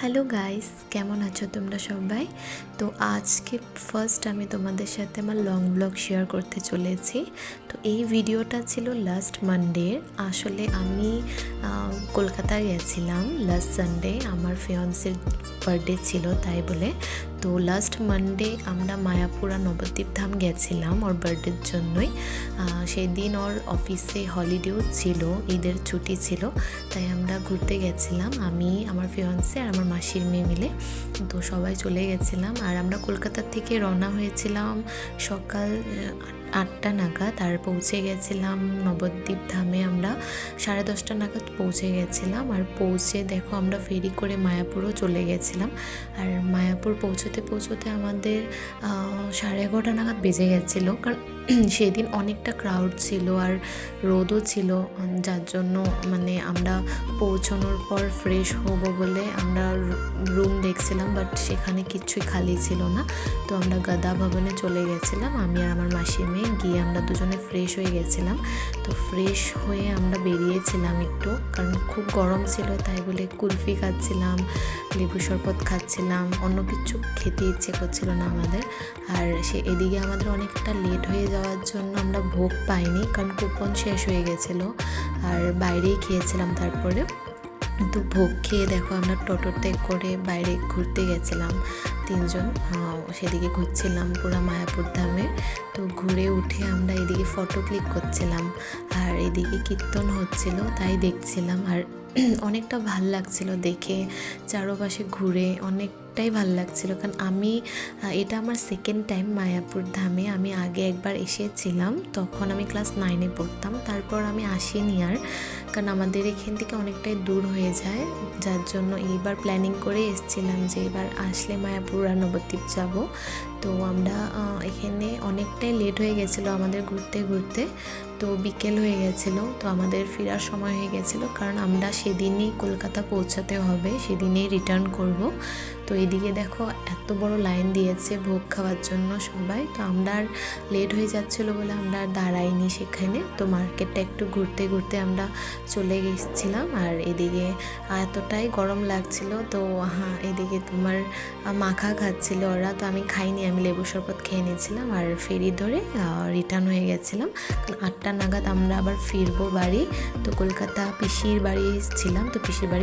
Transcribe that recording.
Hello guys, কেমন আছো তোমরা সবাই? তো আজকে ফার্স্ট আমি তোমাদের সাথে আমার লং ব্লগ শেয়ার করতে চলেছি। তো এই ভিডিওটা ছিল লাস্ট মানডে আসলে আমি কলকাতায় গেছিলাম লাস্ট সানডে আমার ফিয়ন্সের বার্থডে ছিল তাই বলে। তো লাস্ট মানডে আমরা মায়াপুরা নবদ্বীপ ধাম গেছিলাম ওর বার্থডের জন্যই। সেই দিন ওর অফিসে হলিডেও ছিল, ঈদের ছুটি ছিল, তাই আমরা ঘুরতে গেছিলাম, আমি, আমার ফিয়ন্সে আর আমার মাসির মেয়ে মিলে। তো সবাই চলে গেছিলাম, আর আমরা কলকাতা থেকে রওনা হয়েছিলাম সকাল আটটা নাগাদ আর পৌঁছে গেছিলাম নবদ্বীপ ধামে আমরা। সাড়ে দশটা নাগাদ পৌঁছে গেছিলাম আর পৌঁছে দেখো আমরা ফেরি করে মায়াপুরও চলে গেছিলাম। আর মায়াপুর পৌঁছতে পৌঁছতে আমাদের সাড়ে এগারোটা নাগাদ বেজে গেছিল। কারণ সেদিন অনেকটা ক্রাউড ছিল আর রোদও ছিল যার জন্য মানে আমরা পৌঁছানোর পর ফ্রেশ হব বলে আমরা রুম দেখছিলাম বাট সেখানে কিচ্ছুই খালি ছিল না। তো আমরা গাদা ভবনে চলে গেছিলাম, আমি আর আমার মাসির মেয়ে গিয়ে আমরা দুজনে ফ্রেশ হয়ে গেছিলাম। তো ফ্রেশ হয়ে আমরা বেরিয়েছিলাম একটু, কারণ খুব গরম ছিল, তাই বলে কুলফি খাচ্ছিলাম, লেবু শরবত খাচ্ছিলাম, অন্য কিছু খেতে ইচ্ছে করছিল না আমাদের। আর সে এদিকে আমাদের অনেকটা লেট হয়ে যাওয়ার জন্য আমরা ভোগ পাইনি কারণ কুপন শেষ হয়ে গেছিল আর বাইরেই খেয়েছিলাম তারপরে। তো ভোগ খেয়ে দেখো আমরা টোটোতে করে বাইরে ঘুরতে গেছিলাম তিনজন। সেদিকে ঘুরছিলাম পুরো মায়াপুর ধামে। তো ঘুরে উঠে আমরা এদিকে ফটো ক্লিক করছিলাম আর এদিকে কীর্তন হচ্ছিল তাই দেখছিলাম। আর অনেকটা ভালো লাগছিল দেখে, চারপাশে ঘুরে অনেকটাই ভালো লাগছিল। কারণ আমি এটা আমার সেকেন্ড টাইম মায়াপুর ধামে। আমি আগে একবার এসেছিলাম, তখন আমি ক্লাস নাইনে পড়তাম। তারপর আমি আসিনি আর কারণ আমাদের এখান থেকে অনেকটাই দূর হয়ে যায়। যার জন্য এইবার প্ল্যানিং করে এসেছিলাম যে এবার আসলে মায়াপুর আর নবদ্বীপ যাব। তো আমরা এখানে অনেকটাই লেট হয়ে গেছিল আমাদের ঘুরতে ঘুরতে। তো বিকেল হয়ে গেছিল, তো আমাদের ফেরার সময় হয়ে গেছিল। কারণ আমরা সেদিনই কলকাতা পৌঁছাতে হবে, সেদিনেই রিটার্ন করব। তো এদিকে দেখো এত বড় লাইন দিয়েছে ভোগ খাওয়ার জন্য সবাই। তো আমরা আর লেট হয়ে যাচ্ছিল বলে আমরা আর দাঁড়াইনি সেখানে। তো মার্কেটটা একটু ঘুরতে ঘুরতে আমরা চলে গেছিলাম। আর এদিকে এতটাই গরম লাগছিল তো হ্যাঁ এদিকে তোমার মাখা খাচ্ছিল ওরা। তো আমি খাইনি, আমি লেবু শরবত খেয়ে নিয়েছিলাম আর ফেরি ধরে রিটার্ন হয়ে গেছিলাম। আটটা নাগাদ আমরা আবার ফিরবো বাড়ি। তো কলকাতা পিসির বাড়ি ছিলাম, তো পিসির বাড়ি